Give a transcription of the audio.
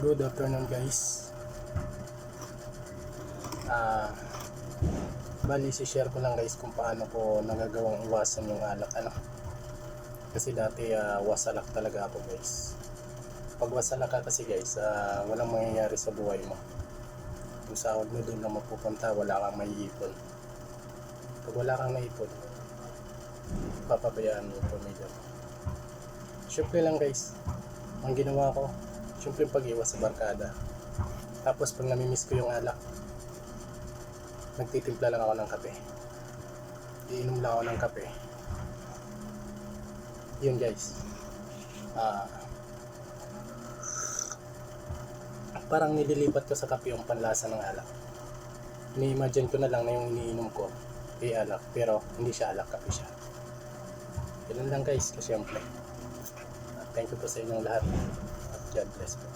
Good afternoon guys. Ah, bali si share ko lang guys kung paano ko nagagawang iwasan yung alak ano. Kasi dati ah, wasalak talaga ako guys. Pag wasalak ka kasi guys, ah, walang mangyayari sa buhay mo. Yung sahod mo doon na mapupunta, wala kang maiipon. Pag wala kang naipon, papabayaan mo yung pamilya mo. Siyempre lang guys, ang ginawa ko, siyempre pag-iwas sa barkada. Tapos pag namimiss ko yung alak, nagtitimpla lang ako ng kape. Iinom lang ako ng kape. Yun guys. Ah, parang nililipat ko sa kape yung panlasa ng alak. Ni-imagine ko na lang na yung iniinom ko ay alak, pero hindi siya alak, kape siya. Ganun lang guys, kasi siyempre. Thank you po sa inyong lahat. God bless po.